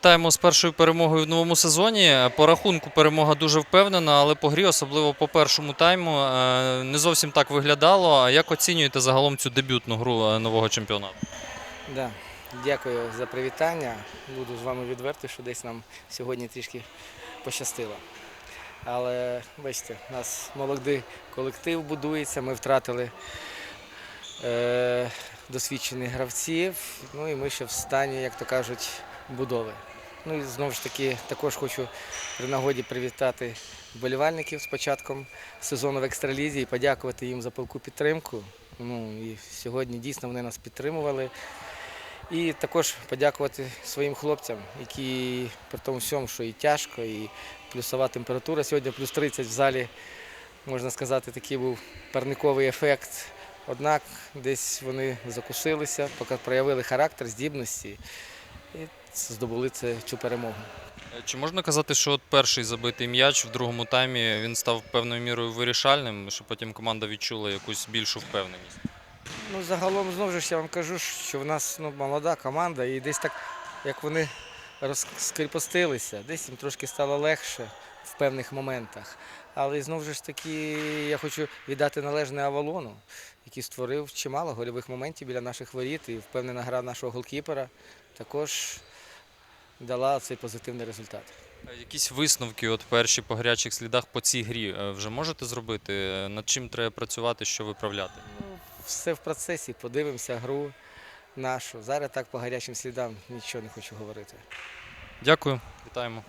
Вітаємо з першою перемогою в новому сезоні. По рахунку перемога дуже впевнена, але по грі, особливо по першому тайму, е, не зовсім так виглядало. Як оцінюєте загалом цю дебютну гру е, нового чемпіонату? Да. Дякую за привітання. Буду з вами відвертий, що десь нам сьогодні трішки пощастило. Але бачите, у нас молодий колектив будується, ми втратили досвідчених гравців, ну і ми ще в стані, як то кажуть, будови. Ну і знову ж таки також хочу при нагоді привітати вболівальників з початком сезону в екстралізі і подякувати їм за пилку підтримку. Ну і сьогодні дійсно вони нас підтримували. І також подякувати своїм хлопцям, які при тому всьому, що і тяжко, і плюсова температура. Сьогодні плюс 30 в залі, можна сказати, такий був парниковий ефект. Однак десь вони закусилися, поки проявили характер, здібності і здобули цю перемогу. Чи можна казати, що от перший забитий м'яч в другому таймі він став певною мірою вирішальним, що потім команда відчула якусь більшу впевненість? Ну, загалом знову ж я вам кажу, що в нас ну, молода команда, і десь так, як вони розкріпостилися, десь їм трошки стало легше в певних моментах. Але знову ж таки я хочу віддати належне Авалону, який створив чимало гольових моментів біля наших воріт, і впевнена гра нашого голкіпера також дала цей позитивний результат. Якісь висновки, от перші по гарячих слідах по цій грі е, вже можете зробити? Над чим треба працювати, що виправляти? Ну, все в процесі, подивимося гру нашу. Зараз так по гарячим слідам нічого не хочу говорити. Дякую, вітаємо.